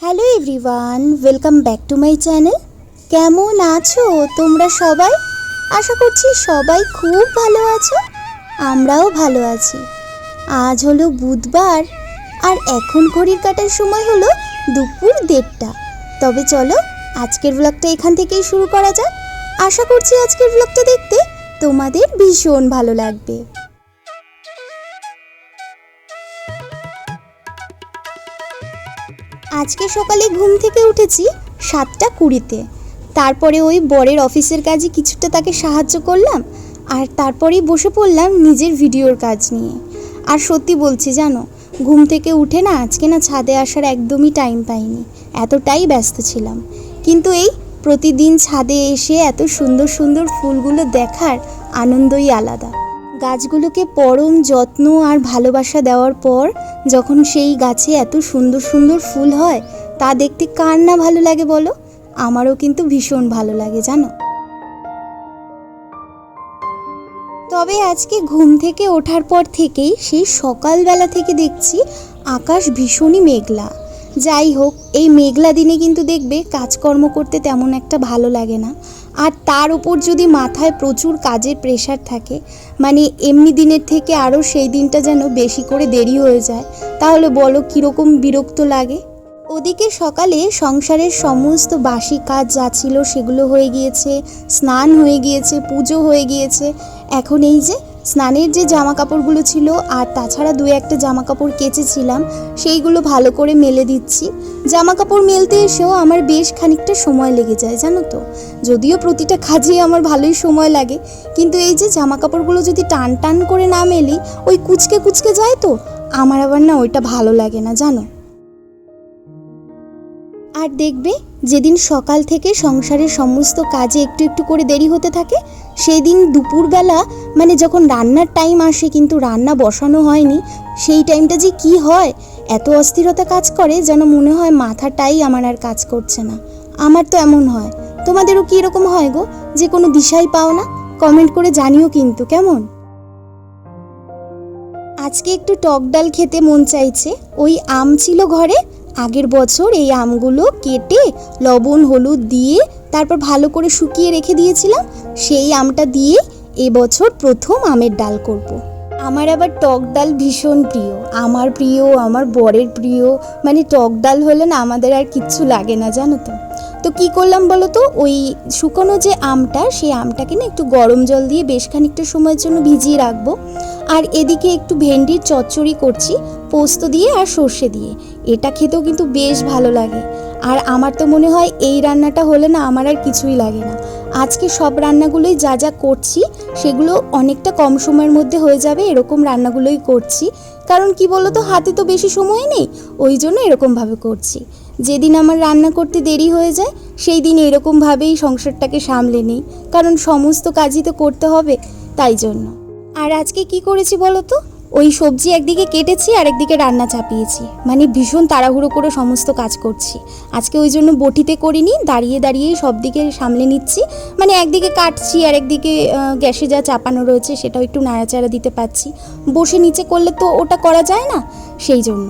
Hello everyone welcome back to my channel কেমন আছো তোমরা সবাই? আশা করছি সবাই খুব ভালো আছো। আমরাও ভালো আছি। আজ হলো বুধবার, আর এখন ঘড়ির কাটার সময় হলো দুপুর দেড়টা। তবে চলো, আজকের ব্লগটা এখান থেকেই শুরু করা যাক। আশা করছি আজকের ব্লগটা দেখতে তোমাদের ভীষণ ভালো লাগবে। আজকে সকালে ঘুম থেকে উঠেছি সাতটা কুড়িতে। তারপরে ওই বরের অফিসের কাজে কিছুটা তাকে সাহায্য করলাম আর তারপরেই বসে পড়লাম নিজের ভিডিওর কাজ নিয়ে। আর সত্যি বলছি, জানো, ঘুম থেকে উঠে না আজকে না ছাদে আসার একদমই টাইম পাইনি, এতটাই ব্যস্ত ছিলাম। কিন্তু এই প্রতিদিন ছাদে এসে এত সুন্দর সুন্দর ফুলগুলো দেখার আনন্দই আলাদা। গাছগুলোকে পরম যত্ন আর ভালোবাসা দেওয়ার পর যখন সেই গাছে এত সুন্দর সুন্দর ফুল হয়, তা দেখতে কার না ভালো লাগে বলো? আমারও কিন্তু ভীষণ ভালো লাগে, জানো? তবে আজকে ঘুম থেকে ওঠার পর থেকেই সেই সকালবেলা থেকে দেখছি আকাশ ভীষণই মেঘলা। যাই হোক, এই মেঘলা দিনে কিন্তু দেখবে কাজকর্ম করতে তেমন একটা ভালো লাগে না। আর তার উপর যদি মাথায় প্রচুর কাজের প্রেশার থাকে মানে এমনি দিনের থেকে আরও সেই দিনটা যেন বেশি করে দেরি হয়ে যায়, তাহলে বলো কীরকম বিরক্ত লাগে? ওদিকে সকালে সংসারের সমস্ত বাসি কাজ যা ছিল সেগুলো হয়ে গিয়েছে, স্নান হয়ে গিয়েছে, পুজো হয়ে গিয়েছে। এখন এই যে স্নানের যে জামা কাপড়গুলো ছিল আর তাছাড়া দু একটা জামা কাপড় কেচেছিলাম, সেইগুলো ভালো করে মেলে দিচ্ছি। জামা কাপড় মেলতে এসেও আমার বেশ খানিকটা সময় লেগে যায়, জানো তো? যদিও প্রতিটা কাজে আমার ভালোই সময় লাগে, কিন্তু এই যে জামা কাপড়গুলো যদি টান টান করে না মেলি, ওই কুচকে কুচকে যায় তো? আমার আবার না ওইটা ভালো লাগে না, জানো? আর দেখবে, যেদিন সকাল থেকে সংসারের সমস্ত কাজে একটু একটু করে দেরি হতে থাকে সেই দিন দুপুরবেলা মানে যখন রান্নার টাইম আসে কিন্তু রান্না বসানো হয়নি, সেই টাইমটা যে কি হয়? এত অস্থিরতা কাজ করে যেন মনে হয় মাথাটাই আমার আর কাজ করছে না। আমার তো এমন হয়। তোমাদেরও কি এরকম হয় গো? যে কোনো দিশাই পাও না? কমেন্ট করে জানিও কিন্তু, কেমন? আজকে একটু টক ডাল খেতে মন চাইছে। ওই আম ছিল ঘরে আগের বছর এই আমগুলো কেটে লবণ, হলুদ দিয়ে তারপর ভালো করে শুকিয়ে রেখে দিয়েছিলাম। সেই আমটা দিয়ে এবছর প্রথম আমের ডাল করব। আমার আবার টক ডাল ভীষণ প্রিয়। আমার প্রিয়, আমার বরের প্রিয়। মানে টক ডাল হলে না আমাদের আর কিচ্ছু লাগে না, জানো তো। তো কী করলাম বলো তো? ওই শুকনো যে আমটা, সেই আমটাকে না একটু গরম জল দিয়ে বেশ খানিকটা সময়ের জন্য ভিজিয়ে রাখব। আর এদিকে একটু ভেন্ডির চচ্চড়ি করছি। পোস্ত দিয়ে আর সর্ষে দিয়ে। এটা খেতেও কিন্তু বেশ ভালো লাগে। আর আমার তো মনে হয় এই রান্নাটা হলে না আমার আর কিছুই লাগে না। আজকে সব রান্নাগুলোই যা যা করছি, সেগুলো অনেকটা কম সময়ের মধ্যে হয়ে যাবে, এরকম রান্নাগুলোই করছি। কারণ কি বলো তো হাতে তো বেশি সময় নেই, ওই জন্য এরকমভাবে করছি। যেদিন আমার রান্না করতে দেরি হয়ে যায়, সেই দিন এরকমভাবেই সংসারটাকে সামলে নিই। কারণ সমস্ত কাজই তো করতে হবে, তাই জন্য। আর আজকে কি করেছি বলো তো ওই সবজি একদিকে কেটেছি আর একদিকে রান্না চাপিয়েছি। মানে ভীষণ তাড়াহুড়ো করে সমস্ত কাজ করছি। আজকে ওই জন্য বটিতে করিনি, দাঁড়িয়ে দাঁড়িয়েই সব দিকে সামলে নিচ্ছি। মানে একদিকে কাটছি আর একদিকে গ্যাসে যা চাপানো রয়েছে সেটাও একটু নাড়াচাড়া দিতে পারছি। বসে নিচে করলে তো ওটা করা যায় না? সেই জন্য।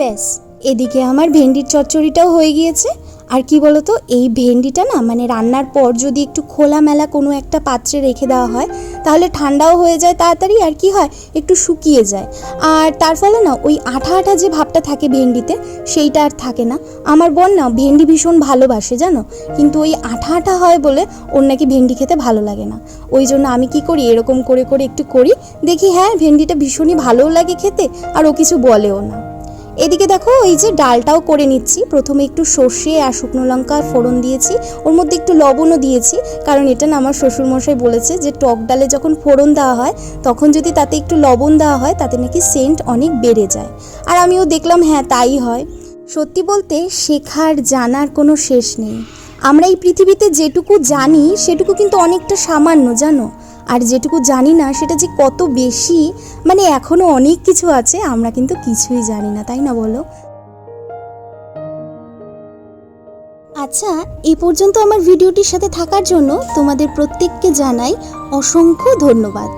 ব্যাস, এদিকে আমার ভেন্ডির চচ্চড়িটাও হয়ে গিয়েছে। আর কি বলতো, এই ভেন্ডিটা না মানে রান্নার পর যদি একটু খোলামেলা কোনো একটা পাত্রে রেখে দেওয়া হয়, তাহলে ঠান্ডাও হয়ে যায় তাড়াতাড়ি আর কি হয়, একটু শুকিয়ে যায়। আর তার ফলে না ওই আঠা আঠা যে ভাবটা থাকে ভেন্ডিতে, সেইটা আর থাকে না। আমার বোন না ভেন্ডি ভীষণ ভালোবাসে, জানো? কিন্তু ওই আঠা আঠা হয় বলে ওর নাকি ভেন্ডি খেতে ভালো লাগে না। ওই জন্য আমি কি করি, এরকম করে করে একটু করি, দেখি হ্যাঁ ভেন্ডিটা ভীষণই ভালোও লাগে খেতে, আর ও কিছু বলেও না। এদিকে দেখো, এই যে ডালটাও করে নিচ্ছি। প্রথমে একটু সর্ষে আর শুকনো লঙ্কা ফোড়ন দিয়েছি। ওর মধ্যে একটু লবণও দিয়েছি, কারণ এটা না আমার শ্বশুরমশাই বলেছে যে টক ডালে যখন ফোড়ন দেওয়া হয়, তখন যদি তাতে একটু লবণ দেওয়া হয়, তাতে নাকি সেন্ট অনেক বেড়ে যায়। আর আমিও দেখলাম হ্যাঁ তাই হয়। সত্যি বলতে, শেখার, জানার কোনো শেষ নেই। আমরা এই পৃথিবীতে যেটুকু জানি, সেটুকু কিন্তু অনেকটা সামান্য, জানো? আর যেটুকু জানি না, সেটা যে কত বেশি মানে এখনও অনেক কিছু আছে, আমরা কিন্তু কিছুই জানি না, তাই না বলো? আচ্ছা এই পর্যন্ত আমার ভিডিওটির সাথে থাকার জন্য তোমাদের প্রত্যেককে জানাই অসংখ্য ধন্যবাদ।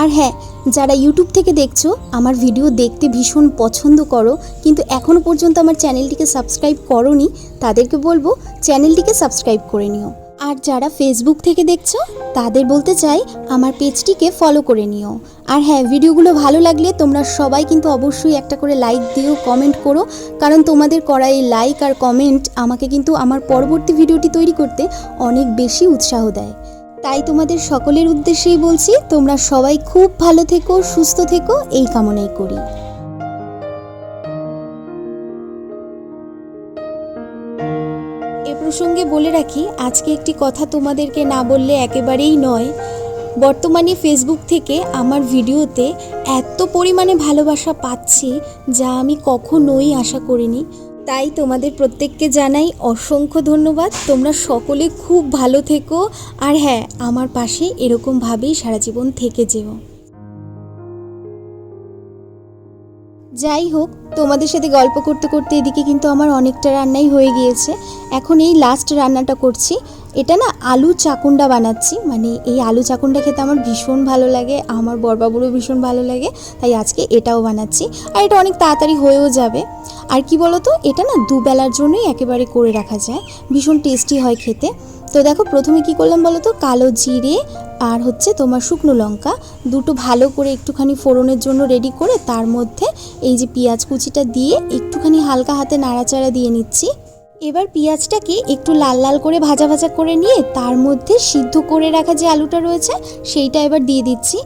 আর হ্যাঁ যারা ইউটিউব থেকে দেখছ, আমার ভিডিও দেখতে ভীষণ পছন্দ করো, কিন্তু এখনও পর্যন্ত আমার চ্যানেলটিকে সাবস্ক্রাইব করনি, তাদেরকে বলব চ্যানেলটিকে সাবস্ক্রাইব করে নিও। আর যারা ফেসবুক থেকে দেখছ, তাদের বলতে চাই আমার পেজটিকে ফলো করে নিও। আর হ্যাঁ ভিডিওগুলো ভালো লাগলে তোমরা সবাই কিন্তু অবশ্যই একটা করে লাইক দিও কমেন্ট করো। কারণ তোমাদের করা এই লাইক আর কমেন্ট আমাকে কিন্তু আমার পরবর্তী ভিডিওটি তৈরি করতে অনেক বেশি উৎসাহ দেয়। তাই তোমাদের সকলের উদ্দেশ্যেই বলছি, তোমরা সবাই খুব ভালো থেকো, সুস্থ থেকো, এই কামনাই করি। বলে রাখি, আজকে একটি কথা তোমাদেরকে না বললে একেবারেই নয়। বর্তমানে ফেসবুক থেকে আমার ভিডিওতে এত পরিমাণে ভালোবাসা পাচ্ছি যা আমি কখনোই আশা করিনি। তাই তোমাদের প্রত্যেককে জানাই অসংখ্য ধন্যবাদ। তোমরা সকলে খুব ভালো থেকো। আর হ্যাঁ আমার পাশে এরকমভাবেই সারা জীবন থেকে যেও। যাই হোক, তোমাদের সাথে গল্প করতে করতে এদিকে কিন্তু আমার অনেকটা রান্নাই হয়ে গিয়েছে। এখন এই লাস্ট রান্নাটা করছি। এটা না আলু চাকুন্ডা বানাচ্ছি। মানে এই আলু চাকুন্ডা খেতে আমার ভীষণ ভালো লাগে, আমার বরবাবুরও ভীষণ ভালো লাগে, তাই আজকে এটাও বানাচ্ছি। আর এটা অনেক তাড়াতাড়ি হয়েও যাবে। আর কি বলতো, এটা না দুবেলার জন্যই একেবারে করে রাখা যায়। ভীষণ টেস্টি হয় খেতে। তো দেখো, প্রথমে কি করলাম বলো তো? কালো জিরে আর হচ্ছে তোমার শুকনো লঙ্কা দুটো ভালো করে একটুখানি ফোড়নের জন্য রেডি করে তার মধ্যে এই যে পেঁয়াজ কুচিটা দিয়ে একটুখানি হালকা হাতে নাড়াচাড়া দিয়ে নিচ্ছি। এবার পেঁয়াজটাকে একটু লাল লাল করে ভাজা ভাজা করে নিয়ে তার মধ্যে সিদ্ধ করে রাখা যে আলুটা রয়েছে সেইটা এবার দিয়ে দিচ্ছি।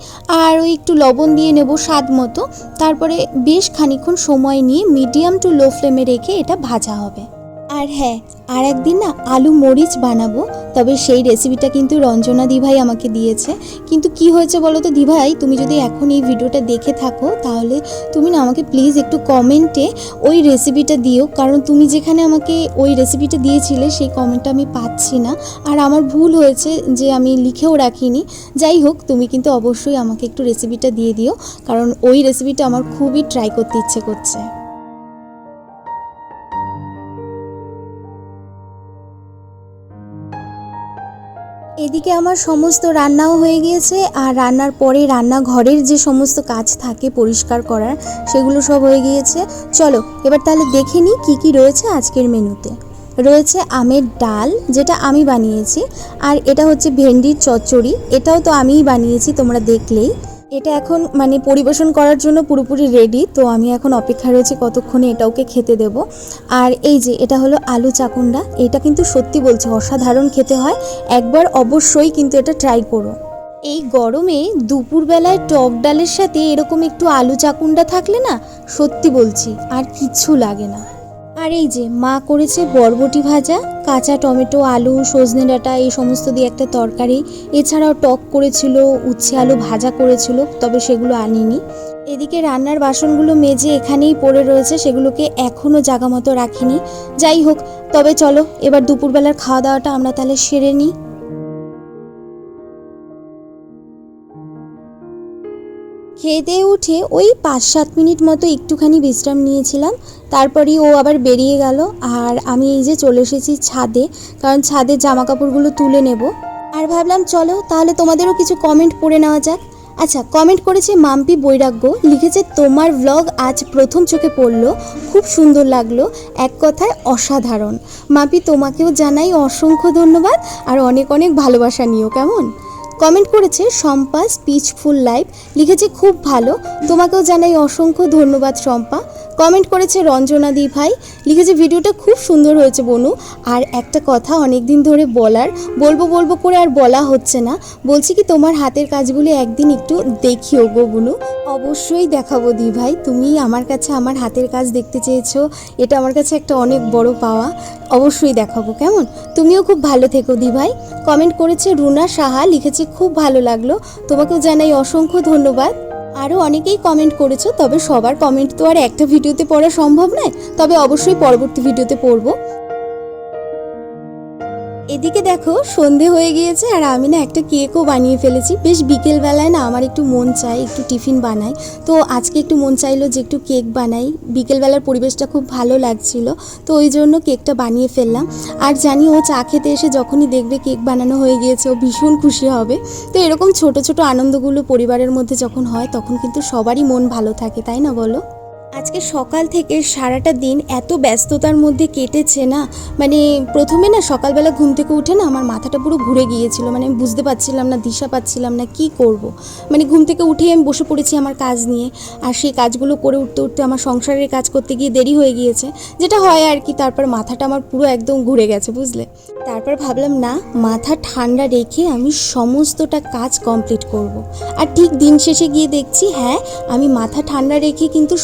আর ওই একটু লবণ দিয়ে নেব স্বাদ মতো। তারপরে বেশ খানিক্ষণ সময় নিয়ে মিডিয়াম টু লো ফ্লেমে রেখে এটা ভাজা হবে। আর হ্যাঁ আর একদিন না আলু মরিচ বানাবো, তবে সেই রেসিপিটা কিন্তু রঞ্জনা দিভাই আমাকে দিয়েছে। কিন্তু কি হয়েছে বলো তো দিভাই, তুমি যদি এখন এই ভিডিওটা দেখে থাকো, তাহলে তুমি না আমাকে প্লিজ একটু কমেন্টে ওই রেসিপিটা দিও। কারণ তুমি যেখানে আমাকে ওই রেসিপিটা দিয়েছিলে, সেই কমেন্টটা আমি পাচ্ছি না। আর আমার ভুল হয়েছে যে আমি লিখেও রাখিনি। যাই হোক, তুমি কিন্তু অবশ্যই আমাকে একটু রেসিপিটা দিয়ে দিও, কারণ ওই রেসিপিটা আমার খুবই ট্রাই করতে ইচ্ছে করছে। এদিকে আমার সমস্ত রান্নাও হয়ে গিয়েছে আর রান্নার পরে রান্নাঘরের যে সমস্ত কাজ থাকে পরিষ্কার করার, সেগুলো সব হয়ে গিয়েছে। চলো, এবার তাহলে দেখে নিই কী কী রয়েছে আজকের মেনুতে। রয়েছে আমের ডাল, যেটা আমি বানিয়েছি, আর এটা হচ্ছে ভেন্ডির চচ্চড়ি। এটাও তো আমিই বানিয়েছি, তোমরা দেখলেই। এটা এখন মানে পরিবেশন করার জন্য পুরোপুরি রেডি তো আমি এখন অপেক্ষা রয়েছে কতক্ষণে এটা ওকে খেতে দেব। আর এই যে, এটা হলো আলু চাকুন্ডা এটা কিন্তু সত্যি বলছি অসাধারণ খেতে হয়, একবার অবশ্যই কিন্তু এটা ট্রাই করো। এই গরমে দুপুরবেলায় টক ডালের সাথে এরকম একটু আলু চাকুন্ডা থাকলে না, সত্যি বলছি আর কিচ্ছু লাগে না। আর এই যে মা করেছে বরবটি ভাজা, কাঁচা টমেটো, আলু, সজনে ডাঁটা, এই সমস্ত দিয়ে একটা তরকারি। এছাড়াও টক করেছিল, উচ্ছে আলু ভাজা করেছিল, তবে সেগুলো আনিনি। এদিকে রান্নার বাসনগুলো মেজে এখানেই পড়ে রয়েছে, সেগুলোকে এখনও জাগা মতো রাখিনি। যাই হোক, তবে চলো, এবার দুপুরবেলার খাওয়া দাওয়াটা আমরা তাহলে সেরে নিই। খেয়ে উঠে ওই পাঁচ সাত মিনিট মতো একটুখানি বিশ্রাম নিয়েছিলাম। তারপরেই ও আবার বেরিয়ে গেল আর আমি এই যে চলে এসেছি ছাদে, কারণ ছাদের জামা কাপড়গুলো তুলে নেব। আর ভাবলাম, চলো তাহলে তোমাদেরও কিছু কমেন্ট পড়ে নেওয়া যাক। আচ্ছা কমেন্ট করেছে মাম্পি বৈরাগ্য, লিখেছে, তোমার ব্লগ আজ প্রথম চোখে পড়ল, খুব সুন্দর লাগল, এক কথায় অসাধারণ। মাম্পি, তোমাকেও জানাই অসংখ্য ধন্যবাদ আর অনেক অনেক ভালোবাসা নিও, কেমন? কমেন্ট করেছে শম্পা স্পিচফুল লাইফ। লিখেছে খুব ভালো। তোমাকেও জানাই অসংখ্য ধন্যবাদ শম্পা। কমেন্ট করেছে রঞ্জনা দি ভাই, লিখেছে, ভিডিওটা খুব সুন্দর হয়েছে বনু। আর একটা কথা অনেক দিন ধরে বলার, বলব বলব করে আর বলা হচ্ছে না। বলছি কি, তোমার হাতের কাজগুলো একদিন একটু দেখিও গো বনু। অবশ্যই দেখাবো দি ভাই, তুমি আমার কাছে আমার হাতের কাজ দেখতে চেয়েছো, এটা আমার কাছে একটা অনেক বড় পাওয়া। অবশ্যই দেখাবো, কেমন? তুমিও খুব ভালো থেকো দি ভাই। কমেন্ট করেছে রুনা সাহা, লিখেছে, খুব ভালো লাগল। তোমাকেও জানাই অসংখ্য ধন্যবাদ। আরও অনেকেই কমেন্ট করেছ, তবে সবার কমেন্ট তো আর একটা ভিডিওতে পড়া সম্ভব নয়, তবে অবশ্যই পরবর্তী ভিডিওতে পড়ব। এদিকে দেখো, সন্ধে হয়ে গিয়েছে আর আমি না একটা কেকও বানিয়ে ফেলেছি। বেশ বিকেলবেলায় না আমার একটু মন চাই একটু টিফিন বানাই। তো আজকে একটু মন চাইলো যে একটু কেক বানাই। বিকেলবেলার পরিবেশটা খুব ভালো লাগছিল, তো ওই জন্য কেকটা বানিয়ে ফেললাম। আর জানি ও চা খেতে এসে যখনই দেখবে কেক বানানো হয়ে গিয়েছে, ও ভীষণ খুশি হবে। তো এরকম ছোট ছোট আনন্দগুলো পরিবারের মধ্যে যখন হয়, তখন কিন্তু সবারই মন ভালো থাকে, তাই না বলো? আজকে সকাল থেকে সারাটা দিন এত ব্যস্ততার মধ্যে কেটেছে না মানে প্রথমে না সকালবেলা ঘুম থেকে উঠে না আমার মাথাটা পুরো ঘুরে গিয়েছিল মানে আমি বুঝতে পারছিলাম না, দিশা পাচ্ছিলাম না, কি করব। মানে ঘুম থেকে উঠেই আমি বসে পড়েছি আমার কাজ নিয়ে, আর সেই কাজগুলো করে উঠতে উঠতে আমার সংসারের কাজ করতে গিয়ে দেরি হয়ে গিয়েছে, যেটা হয় আর কি, তারপর মাথাটা আমার পুরো একদম ঘুরে গেছে, বুঝলে তারপর ভাবলাম না, মাথা ঠান্ডা রেখে আমি সমস্তটা কাজ কমপ্লিট করব। আর ঠিক দিন শেষে গিয়ে দেখছি হ্যাঁ আমি মাথা ঠান্ডা রেখে কিন্তু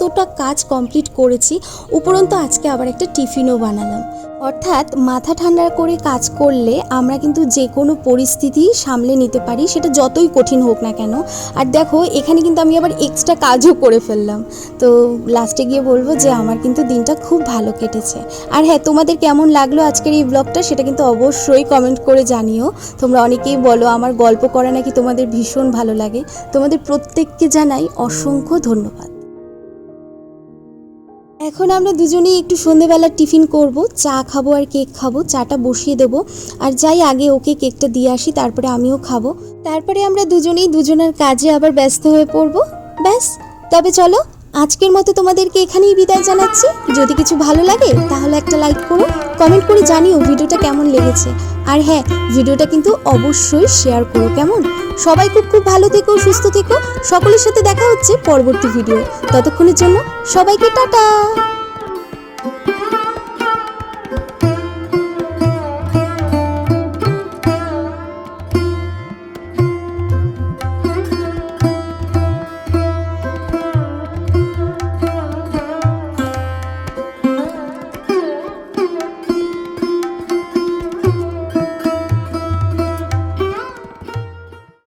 সমস্তটা কাজ কমপ্লিট করেছি, উপরন্তু আজকে আবার একটা টিফিনও বানালাম। অর্থাৎ মাথা ঠান্ডা করে কাজ করলে আমরা কিন্তু যে কোনো পরিস্থিতি সামলে নিতে পারি, সেটা যতই কঠিন হোক না কেন। আর দেখো, এখানে কিন্তু আমি আবার এক্সট্রা কাজও করে ফেললাম। তো লাস্টে গিয়ে বলব যে আমার কিন্তু দিনটা খুব ভালো কেটেছে। আর হ্যাঁ তোমাদের কেমন লাগল আজকের এই ব্লগটা সেটা কিন্তু অবশ্যই কমেন্ট করে জানিও। তোমরা অনেকেই বলো, আমার গল্প করা নাকি তোমাদের ভীষণ ভালো লাগে। তোমাদের প্রত্যেককে জানাই অসংখ্য ধন্যবাদ। এখন আমরা দুজনেই একটু সন্ধেবেলা টিফিন করব, চা খাব আর কেক খাব, চাটা বসিয়ে দেবো। আর যাই আগে ওকে কেকটা দিয়ে আসি, তারপরে আমিও খাব। তারপরে আমরা দুজনেই দুজনের কাজে আবার ব্যস্ত হয়ে পড়ব। ব্যাস, তবে চলো, আজকের মতো তোমাদেরকে এখানেই বিদায় জানাচ্ছি। যদি কিছু ভালো লাগে, তাহলে একটা লাইক করো, কমেন্ট করে জানিও ভিডিওটা কেমন লেগেছে। আর হ্যাঁ ভিডিওটা কিন্তু অবশ্যই শেয়ার করো, কেমন? সবাই খুব খুব ভালো থেকো, সুস্থ থেকো। সকলের সাথে দেখা হচ্ছে পরবর্তী ভিডিও ততক্ষণের জন্য সবাইকে টাটা।